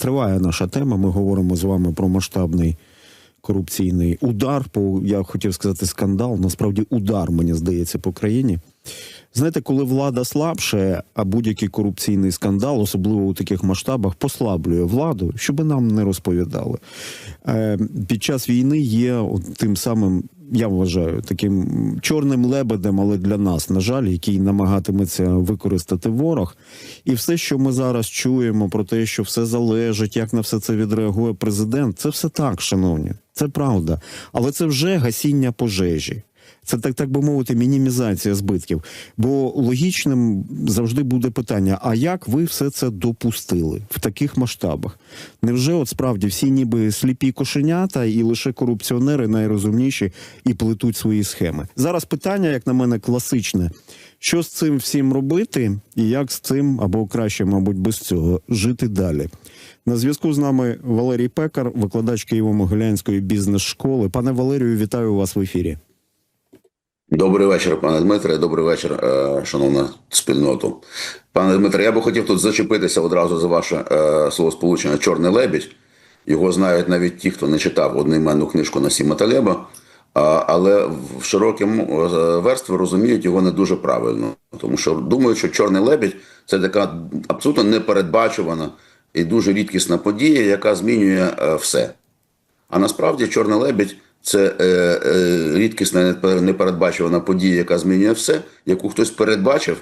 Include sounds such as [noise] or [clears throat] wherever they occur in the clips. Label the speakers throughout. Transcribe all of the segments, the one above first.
Speaker 1: Триває наша тема. Ми говоримо з вами про масштабний корупційний удар. По я хотів сказати скандал. Насправді удар, мені здається, по країні. Знаєте, коли влада слабше, а будь-який корупційний скандал, особливо у таких масштабах, послаблює владу, щоб нам не розповідали. Е, під час війни є тим самим, я вважаю, таким чорним лебедем, але для нас, на жаль, який намагатиметься використати ворог. І все, що ми зараз чуємо про те, що все залежить, як на все це відреагує президент, це все так, шановні. Це правда. Але це вже гасіння пожежі. Це так, так би мовити, мінімізація збитків. Бо логічним завжди буде питання: а як ви все це допустили в таких масштабах? Невже от справді всі ніби сліпі кошенята, і лише корупціонери найрозумніші і плетуть свої схеми? Зараз питання, як на мене, класичне: що з цим всім робити, і як з цим, або краще, мабуть, без цього жити далі? На зв'язку з нами Валерій Пекар, викладач Києво-Могилянської бізнес-школи. Пане Валерію, вітаю вас в ефірі.
Speaker 2: Добрий вечір, пане Дмитре. Добрий вечір, е, шановна спільноту. Пане Дмитре, я би хотів тут зачепитися одразу за ваше е, словосполучення Чорний лебідь. Його знають навіть ті, хто не читав одноіменну книжку Насіма Талеба, але в широкому е, верстві розуміють його не дуже правильно, тому що думають, що чорний лебідь це така абсолютно непередбачувана і дуже рідкісна подія, яка змінює все. А насправді чорний лебідь це е, е, рідкісна непер- непередбачувана подія, яка змінює все, яку хтось передбачив,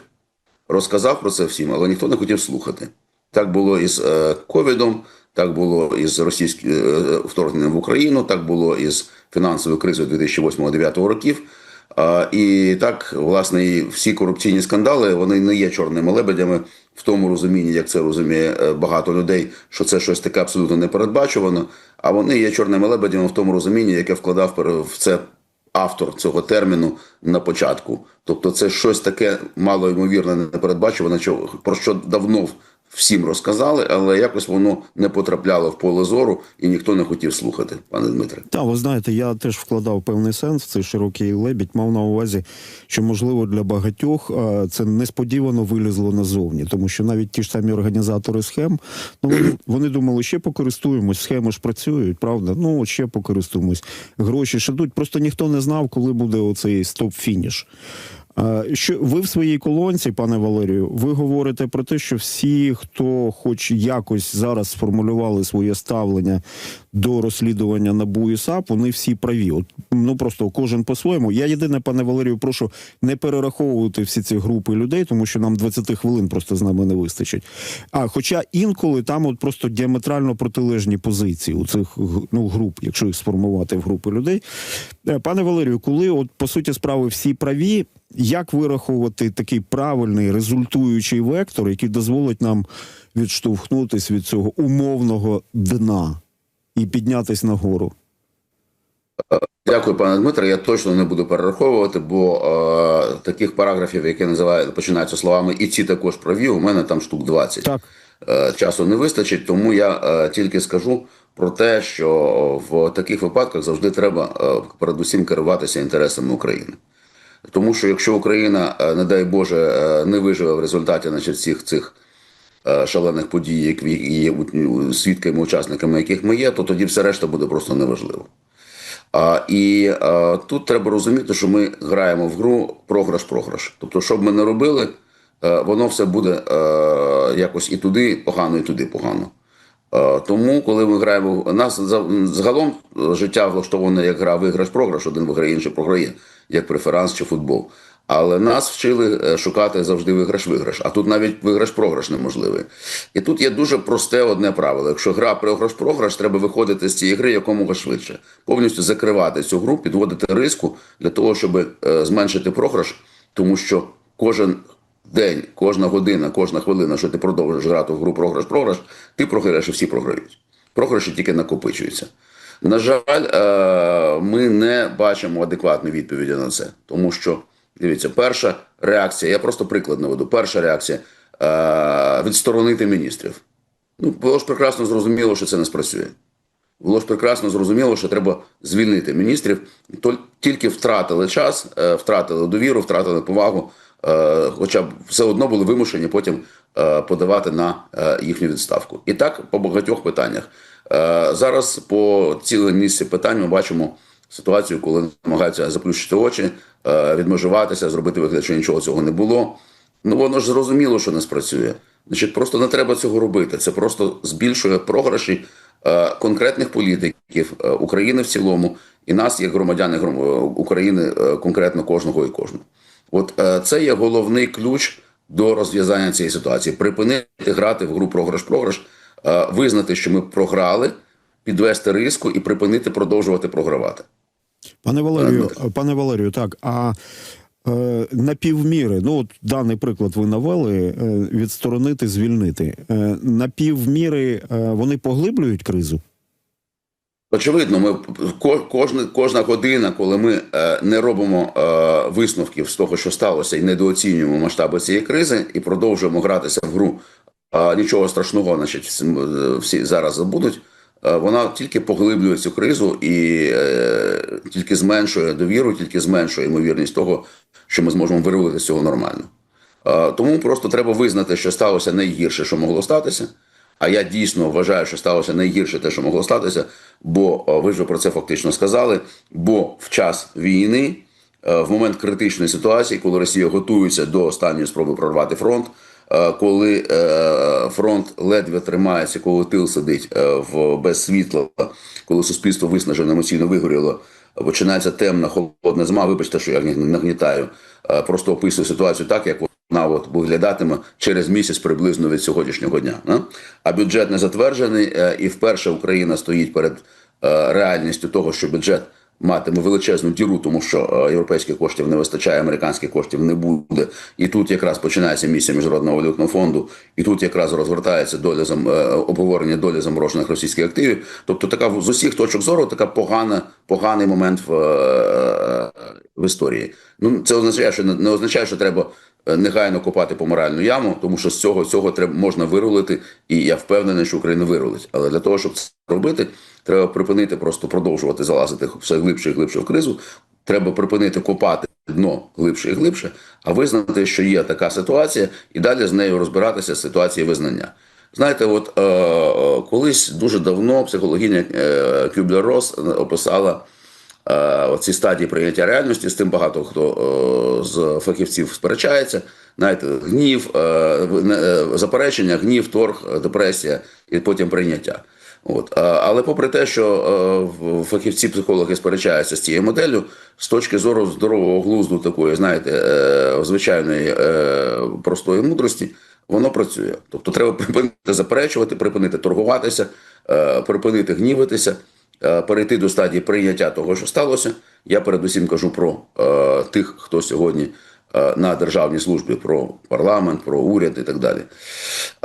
Speaker 2: розказав про це всім, але ніхто не хотів слухати. Так було із е, ковідом, так було із російським е, вторгненням в Україну, так було із фінансовою кризою 2008-2009 років. А, і так, власне, і всі корупційні скандали вони не є чорними лебедями в тому розумінні, як це розуміє е, багато людей, що це щось таке абсолютно непередбачувано. А вони є чорними лебедями в тому розумінні, яке вкладав в це автор цього терміну на початку. Тобто, це щось таке малоймовірне, непередбачуване, про що давно всім розказали, але якось воно не потрапляло в поле зору, і ніхто не хотів слухати, пане Дмитре.
Speaker 1: Та ви знаєте, я теж вкладав певний сенс в цей широкий лебідь. Мав на увазі, що можливо для багатьох це несподівано вилізло назовні, тому що навіть ті ж самі організатори схем, ну вони, [clears throat] вони думали, ще покористуємось, схеми ж працюють, правда? Ну ще покористуємось. Гроші ж ідуть. Просто ніхто не знав, коли буде оцей стоп-фініш. Що ви в своїй колонці, пане Валерію, ви говорите про те, що всі, хто хоч якось зараз сформулювали своє ставлення до розслідування НАБУ і САП, вони всі праві. От ну просто кожен по-своєму. Я єдине, пане Валерію, прошу не перераховувати всі ці групи людей, тому що нам 20 хвилин просто з нами не вистачить. А хоча інколи там от просто діаметрально протилежні позиції у цих ну, груп, якщо їх сформувати в групи людей. Е, Пане Валерію, коли от по суті справи всі праві, як вираховувати такий правильний результуючий вектор, який дозволить нам відштовхнутись від цього умовного дна і піднятись нагору?
Speaker 2: Дякую, пане Дмитре. Я точно не буду перераховувати, бо е, таких параграфів, які називають починаються словами, і ці також праві. У мене там штук 20.
Speaker 1: Так.
Speaker 2: Е, часу не вистачить, тому я е, тільки скажу про те, що в таких випадках завжди треба е, передусім керуватися інтересами України. Тому що якщо Україна, е, не дай Боже, е, не виживе в результаті значить, всіх цих шалених подій, які є свідками, учасниками яких ми є, то тоді все решта буде просто неважливо. А, і а, тут треба розуміти, що ми граємо в гру програш-програш. Тобто, що б ми не робили, е, воно все буде е, якось і туди погано, і туди погано. Е, Тому, коли ми граємо, у нас загалом е, життя влаштоване як гра виграш-програш, один виграє, інший програє, як преферанс чи футбол. Але нас вчили е, шукати завжди виграш-виграш. А тут навіть виграш-програш неможливий. І тут є дуже просте одне правило. Якщо гра програш-програш, треба виходити з цієї гри якомога швидше, повністю закривати цю гру, підводити риску для того, щоб е, зменшити програш, тому що кожен день, кожна година, кожна хвилина, що ти продовжуєш грати в гру програш-програш, ти програєш і всі програють. Програші тільки накопичуються. На жаль, е, ми не бачимо адекватної відповіді на це, тому що дивіться, перша реакція, я просто приклад наведу. Перша реакція е, відсторонити міністрів. Ну, було ж прекрасно зрозуміло, що це не спрацює. Було ж прекрасно зрозуміло, що треба звільнити міністрів. Тільки втратили час, е, втратили довіру, втратили повагу, е, хоча б все одно були вимушені потім е, подавати на е, їхню відставку. І так по багатьох питаннях. Е, Зараз по цілій низці питань ми бачимо ситуацію, коли намагаються заплющити очі, е, відмежуватися, зробити вигляд, що нічого цього не було. Ну воно ж зрозуміло, що не спрацює. Значить, просто не треба цього робити. Це просто збільшує програші е, конкретних політиків е, України в цілому, і нас, як громадяни гром- України, конкретно кожного і кожного. От це є головний ключ до розв'язання цієї ситуації. Припинити грати в гру програш-програш, визнати, що ми програли, підвести риску і припинити продовжувати програвати.
Speaker 1: Пане Валерію, пане Валерію, так. А е, на півміри, ну от даний приклад ви навели, е, відсторонити, звільнити. Е, на півміри е, вони поглиблюють кризу?
Speaker 2: Очевидно, ми ко- кожна, кожна година, коли ми е, не робимо е, висновків з того, що сталося, і недооцінюємо масштаби цієї кризи, і продовжуємо гратися в гру. А нічого страшного, значить, всі, е, всі зараз забудуть. Е, Вона тільки поглиблює цю кризу і е, тільки зменшує довіру, тільки зменшує ймовірність того, що ми зможемо вирвати з цього нормально. Е, Тому просто треба визнати, що сталося найгірше, що могло статися. А я дійсно вважаю, що сталося найгірше те, що могло статися, бо е, ви вже про це фактично сказали. Бо в час війни, е, в момент критичної ситуації, коли Росія готується до останньої спроби прорвати фронт, коли е, фронт ледве тримається, коли тил сидить е, в без світла, коли суспільство виснажено емоційно вигоріло, починається темна холодна зима. Вибачте, що я нагнітаю. Е, Просто описую ситуацію так, як вона от виглядатиме через місяць приблизно від сьогоднішнього дня. А бюджет не затверджений, е, і вперше Україна стоїть перед е, реальністю того, що бюджет матиме величезну діру, тому що е, європейських коштів не вистачає, американських коштів не буде. І тут якраз починається місія міжнародного валютного фонду, і тут якраз розгортається доля зам е, обговорення долі заморожених російських активів. Тобто, така з усіх точок зору, така погана, поганий момент в, е, в історії. Ну це означає, що не означає, що треба негайно копати помиральну яму, тому що з цього цього треба можна вирулити, і я впевнений, що Україна вирулить. Але для того, щоб це робити, треба припинити просто продовжувати залазити все глибше і глибше в кризу. Треба припинити копати дно глибше і глибше, а визнати, що є така ситуація, і далі з нею розбиратися з ситуації визнання. Знаєте, от е, е, колись дуже давно психологиня е, Кюблер-Росс описала е, оці стадії прийняття реальності. З тим багато хто е, з фахівців сперечається. Знаєте, гнів, е, е, заперечення, гнів, торг, е, депресія і потім прийняття. От. Але попри те, що е, фахівці психологи сперечаються з цією моделлю, з точки зору здорового глузду, такої, знаєте, е, звичайної е, простої мудрості, воно працює. Тобто треба припинити заперечувати, припинити торгуватися, е, припинити гнівитися, е, перейти до стадії прийняття того, що сталося. Я передусім кажу про е, тих, хто сьогодні е, на державній службі, про парламент, про уряд і так далі.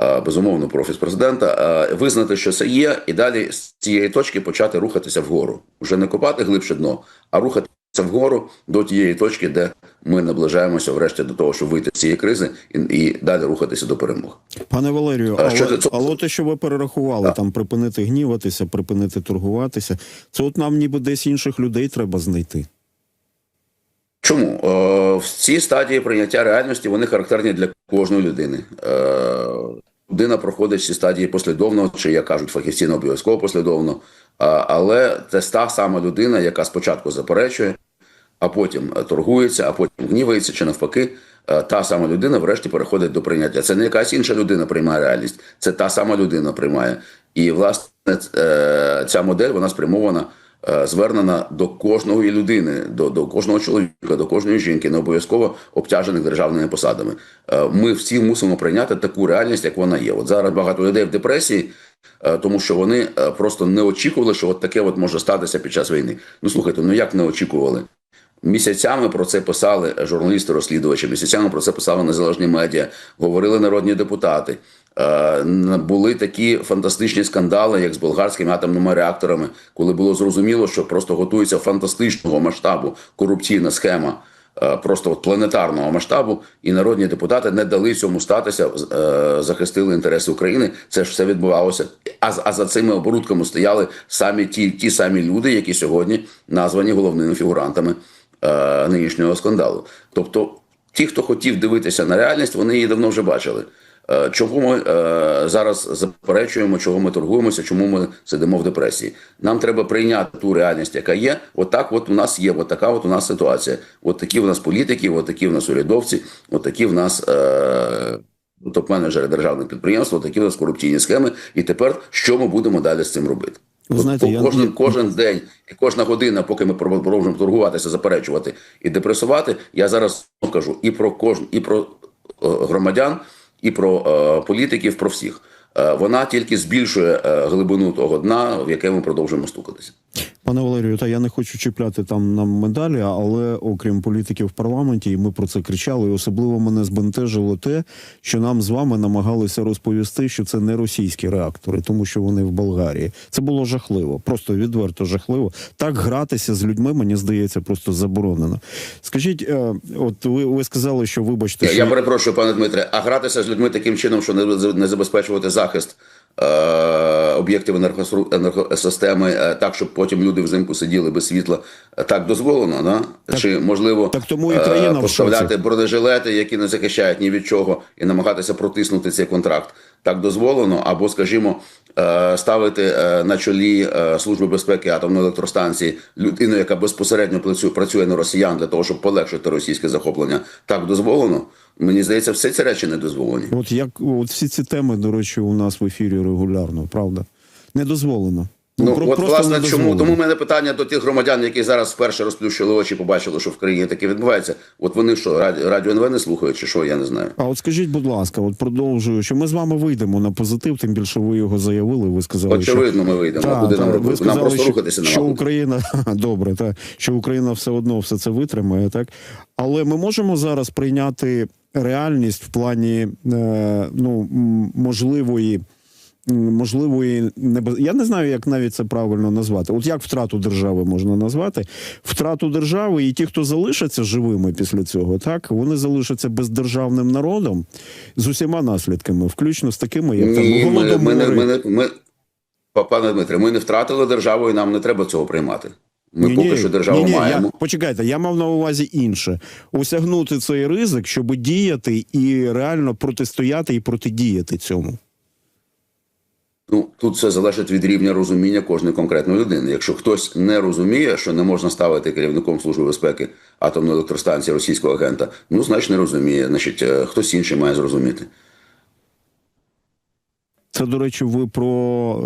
Speaker 2: Е, Безумовно, про офіс президента. Е, Визнати, що це є, і далі з цієї точки почати рухатися вгору. Вже не копати глибше дно, а рухатися вгору до тієї точки, де ми наближаємося врешті до того, щоб вийти з цієї кризи і, і далі рухатися до перемог.
Speaker 1: Пане Валерію,
Speaker 2: А
Speaker 1: але,
Speaker 2: що це-
Speaker 1: але те, що ви перерахували,
Speaker 2: Так.
Speaker 1: там припинити гніватися, припинити торгуватися, це от нам ніби десь інших людей треба знайти.
Speaker 2: Чому е, в цій стадії прийняття реальності вони характерні для кожної людини. Е, людина проходить ці стадії послідовно, чи як кажуть фахівці, не обов'язково послідовно. Але це та сама людина, яка спочатку заперечує, а потім е, торгується, а потім гнівається, чи навпаки, е, та сама людина врешті переходить до прийняття. Це не якась інша людина приймає реальність, це та сама людина приймає. І власне е, ця модель вона спрямована. Звернена до кожної людини, до, до кожного чоловіка, до кожної жінки, не обов'язково обтяжених державними посадами. Ми всі мусимо прийняти таку реальність, як вона є. От зараз багато людей в депресії, тому що вони е, просто не очікували, що от таке от може статися під час війни. Ну слухайте, ну як не очікували? Місяцями про це писали журналісти-розслідувачі, місяцями про це писали незалежні медіа, говорили народні депутати. Е, Були такі фантастичні скандали, як з болгарськими атомними реакторами, коли було зрозуміло, що просто готується фантастичного масштабу корупційна схема, е, просто от планетарного масштабу, і народні депутати не дали цьому статися, е, захистили інтереси України. Це ж все відбувалося. А, а за цими оборудками стояли самі ті, ті самі люди, які сьогодні названі головними фігурантами е, нинішнього скандалу. Тобто, ті, хто хотів дивитися на реальність, вони її давно вже бачили. Е, Чого ми е, зараз заперечуємо, чого ми торгуємося, чому ми сидимо в депресії? Нам треба прийняти ту реальність, яка є. Отак, от у нас є, от така от у нас ситуація. От такі в нас політики, от такі в нас урядовці, от такі в нас е, топ-менеджери державних підприємств, от такі в нас корупційні схеми. І тепер що ми будемо далі з цим робити?
Speaker 1: Ви знаєте, я-
Speaker 2: кожен, кожен день і кожна година, поки ми продовжуємо торгуватися, заперечувати і депресувати, я зараз кажу і про кожен, і про е, громадян, і про е, політиків, про всіх. Е, Вона тільки збільшує е, глибину того дна, в яке ми продовжуємо стукатися.
Speaker 1: Пане Валерію, та я не хочу чіпляти там нам медалі, але окрім політиків в парламенті, і ми про це кричали. І особливо мене збентежило те, що нам з вами намагалися розповісти, що це не російські реактори, тому що вони в Болгарії. Це було жахливо, просто відверто жахливо. Так гратися з людьми, мені здається, просто заборонено. Скажіть, е, от ви, ви сказали, що вибачте, що
Speaker 2: Я перепрошую, пане Дмитре, а гратися з людьми таким чином, що не, не забезпечувати захист е, об'єктів енергосистеми е, так, щоб потім люди взимку сиділи без світла, е, так дозволено, да? Чи можливо
Speaker 1: так тому і країна
Speaker 2: е, поставляти бронежилети, які не захищають ні від чого, і намагатися протиснути цей контракт? Так дозволено, або, скажімо, е, ставити е, на чолі е, Служби безпеки атомної електростанції людину, яка безпосередньо працює на росіян для того, щоб полегшити російське захоплення. Так дозволено. Мені здається, всі ці речі не дозволені.
Speaker 1: от як от всі ці теми, до речі, у нас в ефірі регулярно, правда? Не дозволено.
Speaker 2: Ну,
Speaker 1: про-
Speaker 2: от, власне, чому тому в мене питання до тих громадян, які зараз вперше розплющили очі, побачили, що в країні таке відбувається. От вони що, радіо, радіо НВ не слухають, чи що, я не знаю.
Speaker 1: А от скажіть, будь ласка, от продовжую, що ми з вами вийдемо на позитив, тим більше ви його заявили. Ви сказали,
Speaker 2: Очевидно, ми вийдемо.
Speaker 1: Та,
Speaker 2: куди
Speaker 1: та,
Speaker 2: нам
Speaker 1: ви
Speaker 2: робити? Нам просто
Speaker 1: що,
Speaker 2: рухатися
Speaker 1: що
Speaker 2: нема.
Speaker 1: Україна [laughs] добре, та що Україна все одно все це витримає, так але ми можемо зараз прийняти реальність в плані е, ну можливої. Можливої небез... я не знаю, як навіть це правильно назвати. От як втрату держави можна назвати? Втрату держави, і ті, хто залишаться живими після цього, так вони залишаться бездержавним народом з усіма наслідками, включно з такими, як там
Speaker 2: Ні, ми, ми,
Speaker 1: голодомори.
Speaker 2: не- ми, ми, пане Дмитре, ми не втратили державу, і нам не треба цього приймати. Ми
Speaker 1: Ні,
Speaker 2: поки
Speaker 1: ні,
Speaker 2: що державу
Speaker 1: ні, ні,
Speaker 2: маємо.
Speaker 1: Я, почекайте, я мав на увазі інше: осягнути цей ризик, щоб діяти і реально протистояти і протидіяти цьому.
Speaker 2: Ну тут все залежить від рівня розуміння кожної конкретної людини. Якщо хтось не розуміє, що не можна ставити керівником служби безпеки атомної електростанції російського агента, ну значить не розуміє. Значить, е, хтось інший має зрозуміти.
Speaker 1: Це, до речі, ви про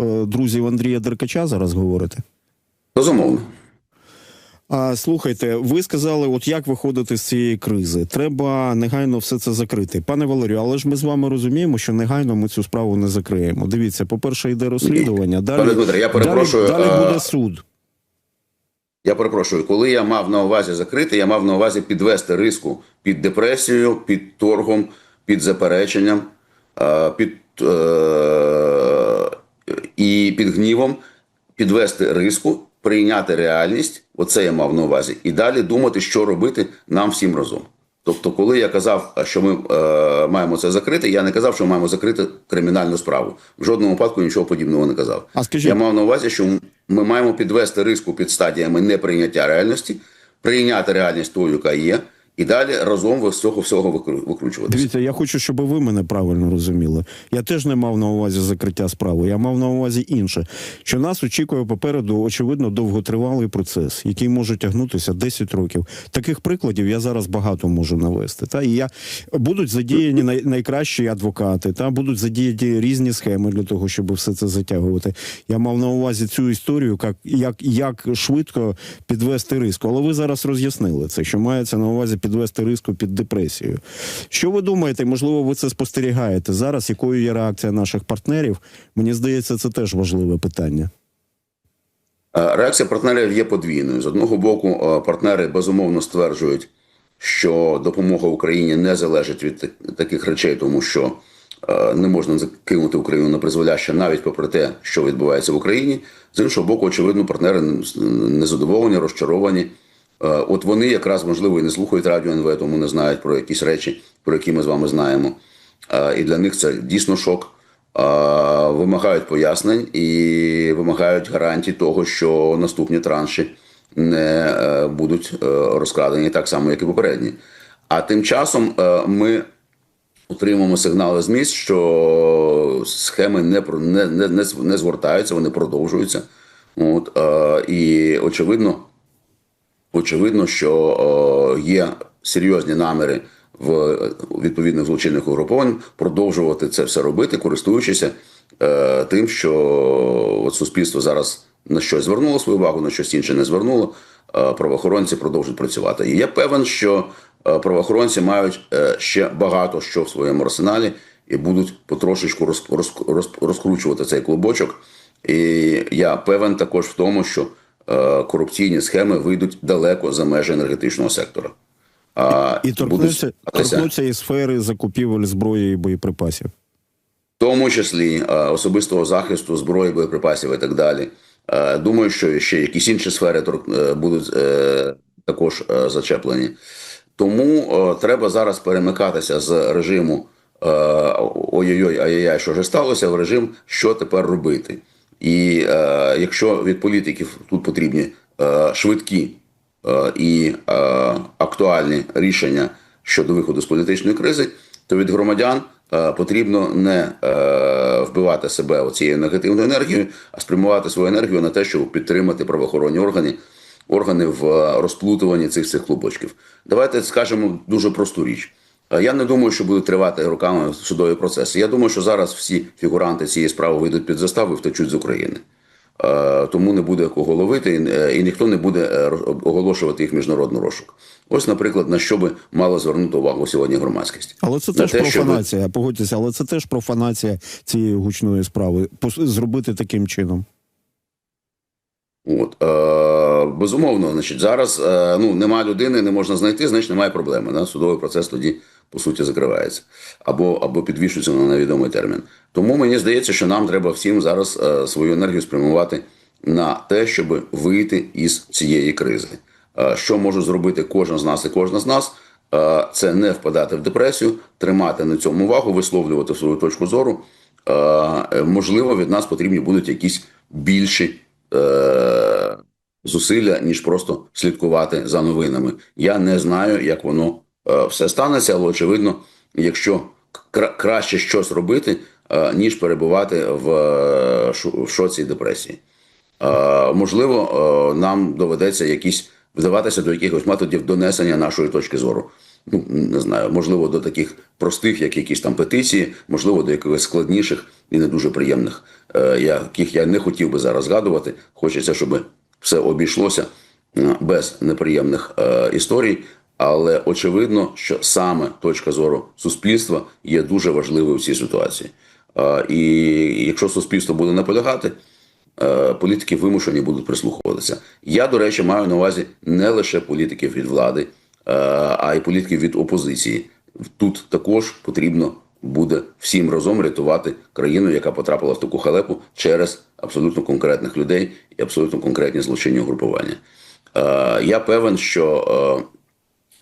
Speaker 1: е, друзів Андрія Деркача зараз говорите.
Speaker 2: Безумовно.
Speaker 1: А слухайте, ви сказали, от як виходити з цієї кризи? Треба негайно все це закрити. Пане Валерію, але ж ми з вами розуміємо, що негайно ми цю справу не закриємо. Дивіться, по-перше, йде розслідування. Далі,
Speaker 2: Пане Дмитре, я перепрошую,
Speaker 1: далі, далі буде суд.
Speaker 2: Я перепрошую, коли я мав на увазі закрити, я мав на увазі підвести риску під депресією, під торгом, під запереченням, під е, і під гнівом, підвести риску, прийняти реальність. Оце я мав на увазі, і далі думати, що робити нам всім разом. Тобто, коли я казав, що ми е, маємо це закрити, я не казав, що ми маємо закрити кримінальну справу. В жодному випадку нічого подібного не казав.
Speaker 1: А скажіть-
Speaker 2: я мав на увазі, що ми маємо підвести риску під стадіями неприйняття реальності, прийняти реальність тою, яка є, і далі разом цього всього викру- викручуватися.
Speaker 1: Дивіться, я хочу, щоб ви мене правильно розуміли. Я теж не мав на увазі закриття справи. Я мав на увазі інше, що нас очікує попереду, очевидно, довготривалий процес, який може тягнутися 10 років. Таких прикладів я зараз багато можу навести. Та і я будуть задіяні най, найкращі адвокати, та будуть задіяні різні схеми для того, щоб все це затягувати. Я мав на увазі цю історію, як, як, як швидко підвести риску. Але ви зараз роз'яснили це, що мається на увазі підвести риску під депресією. Що ви думаєте? Можливо, ви це спостерігаєте зараз? Якою є реакція наших партнерів? Мені здається, це теж важливе питання.
Speaker 2: Е, Реакція партнерів є подвійною. З одного боку, е, партнери безумовно стверджують, що допомога Україні не залежить від таких речей, тому що е, не можна закинути Україну на призволяще навіть попри те, що відбувається в Україні. З іншого боку, очевидно, партнери незадоволені, розчаровані. Е, От вони якраз можливо і не слухають радіо НВ, тому не знають про якісь речі, про які ми з вами знаємо. Е, І для них це дійсно шок. Е, Вимагають пояснень і вимагають гарантій того, що наступні транші не будуть розкрадені так само, як і попередні. А тим часом ми отримуємо сигнали з місць, що схеми не, не, не, не, згортаються, вони продовжуються. От, і очевидно, очевидно, що е, є серйозні наміри в е, відповідних злочинних угруповань продовжувати це все робити, користуючися е, тим, що суспільство зараз на щось звернуло свою увагу, на щось інше не звернуло. Правоохоронці продовжують працювати. І я певен, що правоохоронці мають ще багато що в своєму арсеналі і будуть потрошечку роз, роз, роз, розкручувати цей клубочок. І я певен також в тому, що корупційні схеми вийдуть далеко за межі енергетичного сектора. А
Speaker 1: І торкнуться, торкнуться і сфери закупівель зброї і боєприпасів.
Speaker 2: в тому числі е, особистого захисту, зброї, боєприпасів і так далі. Е, Думаю, що ще якісь інші сфери е, будуть е, також е, зачеплені. Тому е, треба зараз перемикатися з режиму е, ой-ой-ой, ай-яй, що вже сталося, в режим, що тепер робити. І е, якщо від політиків тут потрібні е, швидкі е, і е, актуальні рішення щодо виходу з політичної кризи, то від громадян е, потрібно не е, вбивати себе оцією негативною енергією, а спрямувати свою енергію на те, щоб підтримати правоохоронні органи, органи в розплутуванні цих цих клубочків. Давайте скажемо дуже просту річ. Е, Я не думаю, що будуть тривати роками судові процеси. Я думаю, що зараз всі фігуранти цієї справи вийдуть під заставу і втечуть з України. Е, Тому не буде кого ловити, і, е, ніхто не буде оголошувати їх міжнародний розшук. Ось, наприклад, на що би мала звернути увагу сьогодні громадськість.
Speaker 1: Але це
Speaker 2: На
Speaker 1: теж
Speaker 2: те,
Speaker 1: профанація, погодьтеся, але це теж профанація цієї гучної справи. Зробити таким чином.
Speaker 2: От е, безумовно, значить, зараз е, ну нема людини, не можна знайти, значить немає проблеми. Да? Судовий процес тоді по суті закривається або або підвішується на невідомий термін. Тому мені здається, що нам треба всім зараз е, свою енергію спрямувати на те, щоб вийти із цієї кризи. Е, що може зробити кожен з нас і кожна з нас? Е, це не впадати в депресію, тримати на цьому увагу, висловлювати свою точку зору. Е, можливо, від нас потрібні будуть якісь більші е, зусилля, ніж просто слідкувати за новинами. Я не знаю, як воно е, все станеться, але очевидно, якщо кра- краще щось робити, е, ніж перебувати в, шоці і депресії. Можливо, нам доведеться якісь вдаватися до якихось методів донесення нашої точки зору. Ну не знаю, можливо, до таких простих, як якісь там петиції, можливо, до якихось складніших і не дуже приємних, е, яких я не хотів би зараз згадувати. Хочеться, щоб все обійшлося е, без неприємних е, історій. Але очевидно, що саме точка зору суспільства є дуже важливою в цій ситуації. І якщо суспільство буде наполягати, політики вимушені будуть прислуховуватися. Я, до речі, маю на увазі не лише політиків від влади, а й політиків від опозиції. Тут також потрібно буде всім разом рятувати країну, яка потрапила в таку халепу через абсолютно конкретних людей і абсолютно конкретні злочинні угрупування. Е, Я певен, що е,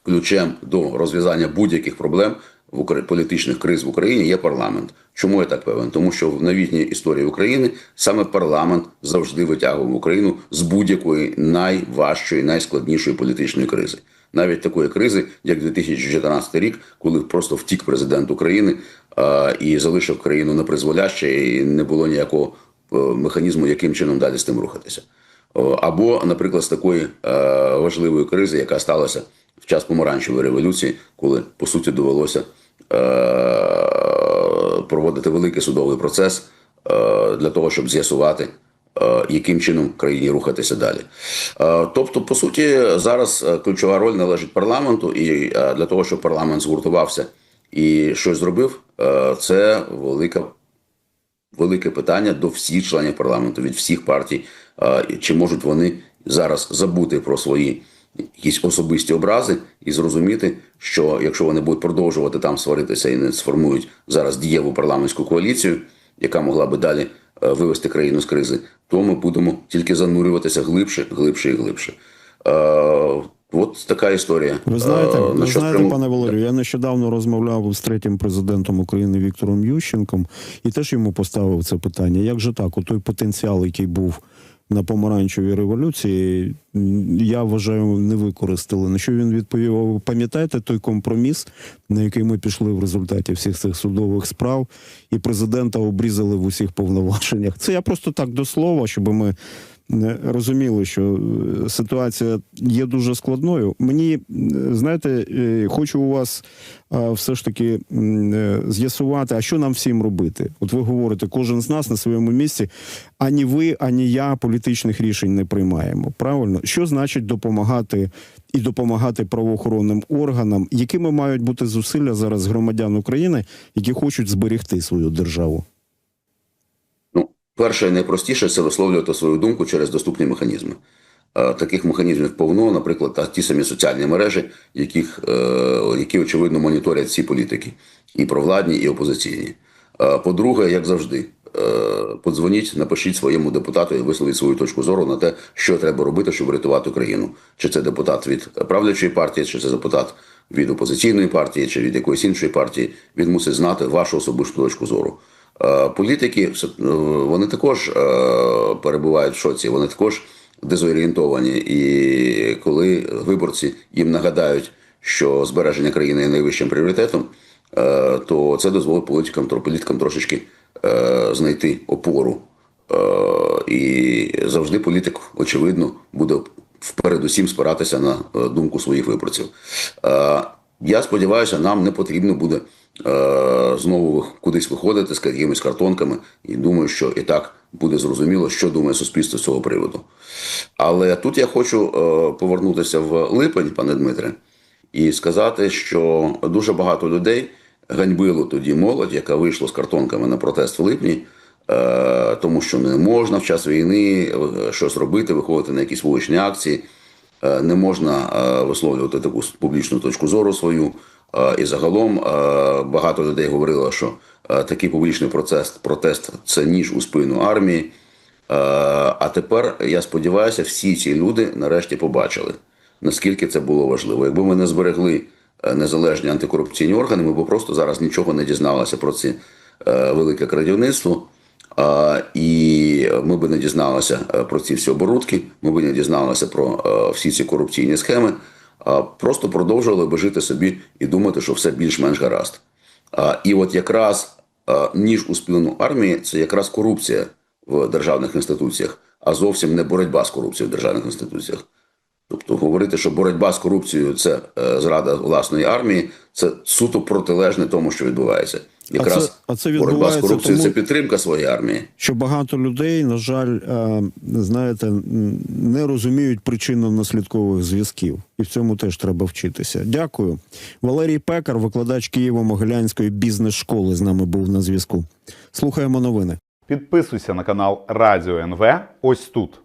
Speaker 2: ключем до розв'язання будь-яких проблем в політичних криз в Україні є парламент. Чому я так певен? Тому що в новітній історії України саме парламент завжди витягував Україну з будь-якої найважчої, найскладнішої політичної кризи. Навіть такої кризи, як 2014 рік, коли просто втік президент України е, і залишив країну непризволяще, і не було ніякого е, механізму, яким чином далі з тим рухатися. Або, наприклад, з такої е, важливої кризи, яка сталася в час помаранчевої революції, коли по суті довелося е, проводити великий судовий процес е, для того, щоб з'ясувати, яким чином країні рухатися далі. Е, тобто, по суті, зараз е, ключова роль належить парламенту, і е, для того, щоб парламент згуртувався і щось зробив, е, це велика велике питання до всіх членів парламенту від всіх партій. Чи можуть вони зараз забути про свої якісь особисті образи і зрозуміти, що якщо вони будуть продовжувати там сваритися і не сформують зараз дієву парламентську коаліцію, яка могла би далі е, вивести країну з кризи, то ми будемо тільки занурюватися глибше, глибше і глибше. Е, От така історія.
Speaker 1: Ви знаєте,
Speaker 2: а,
Speaker 1: ви знаєте,
Speaker 2: прямо...
Speaker 1: пане Валерію, я нещодавно розмовляв з третім президентом України Віктором Ющенком і теж йому поставив це питання. Як же так? У той потенціал, який був на помаранчевій революції, я вважаю, не використали. На що він відповів? Пам'ятаєте той компроміс, на який ми пішли в результаті всіх цих судових справ, і президента обрізали в усіх повноваженнях. Це я просто так до слова, щоб ми розуміли, що е, ситуація є дуже складною. Мені е, знаєте, е, хочу у вас все ж таки з'ясувати, а що нам всім робити. От ви говорите, кожен з нас на своєму місці, ані ви, ані я політичних рішень не приймаємо. Правильно, що значить допомагати і допомагати правоохоронним органам, якими мають бути зусилля зараз громадян України, які хочуть зберегти свою державу?
Speaker 2: Перше і найпростіше це висловлювати свою думку через доступні механізми. Е, Таких механізмів повно, наприклад, ті самі соціальні мережі, яких, е, які очевидно моніторять ці політики, і провладні, і опозиційні. Е, По-друге, як завжди, подзвоніть, напишіть своєму депутату і висловіть свою точку зору на те, що треба робити, щоб врятувати країну. Чи це депутат від правлячої партії, чи це депутат від опозиційної партії, чи від якоїсь іншої партії. Він мусить знати вашу особисту точку зору. Е, Політики е, вони також е, перебувають в шоці, вони також дезорієнтовані. І коли виборці їм нагадають, що збереження країни є найвищим пріоритетом, то це дозволить політикам, політикам трошечки знайти опору. І завжди політик, очевидно, буде впередусім спиратися на думку своїх виборців. Я сподіваюся, нам не потрібно буде знову кудись виходити з якимись картонками, і думаю, що і так буде зрозуміло, що думає суспільство з цього приводу. Але тут я хочу е, повернутися в липень, пане Дмитре, і сказати, що дуже багато людей ганьбило тоді молодь, яка вийшла з картонками на протест в липні, е, тому що не можна в час війни е, щось робити, виходити на якісь вуличні акції, е, не можна е, висловлювати таку публічну точку зору свою. Е, І загалом е, багато людей говорило, що е, такий публічний протест, протест це ніж у спину армії. Е, А тепер я сподіваюся, всі ці люди нарешті побачили, наскільки це було важливо. Якби ми не зберегли е, незалежні антикорупційні органи, ми б просто зараз нічого не дізналися про це е, велике крадівництво. І ми б не дізналися е, про ці всі оборудки, ми б не дізналися про е, всі ці корупційні схеми, просто продовжували би жити собі і думати, що все більш-менш гаразд. І от якраз ніж у спину армії це якраз корупція в державних інституціях, а зовсім не боротьба з корупцією в державних інституціях. Тобто говорити, що боротьба з корупцією це е, зрада власної армії, це суто протилежне тому, що відбувається. Якраз
Speaker 1: це- а це
Speaker 2: боротьба з корупцією
Speaker 1: тому-
Speaker 2: це підтримка своєї армії.
Speaker 1: що багато людей, на жаль, е, знаєте, не розуміють причинно-наслідкових зв'язків, і в цьому теж треба вчитися. Дякую. Валерій Пекар, викладач Києво-Могилянської бізнес-школи, з нами був на зв'язку. Слухаємо новини.
Speaker 3: Підписуйся на канал Радіо НВ ось тут.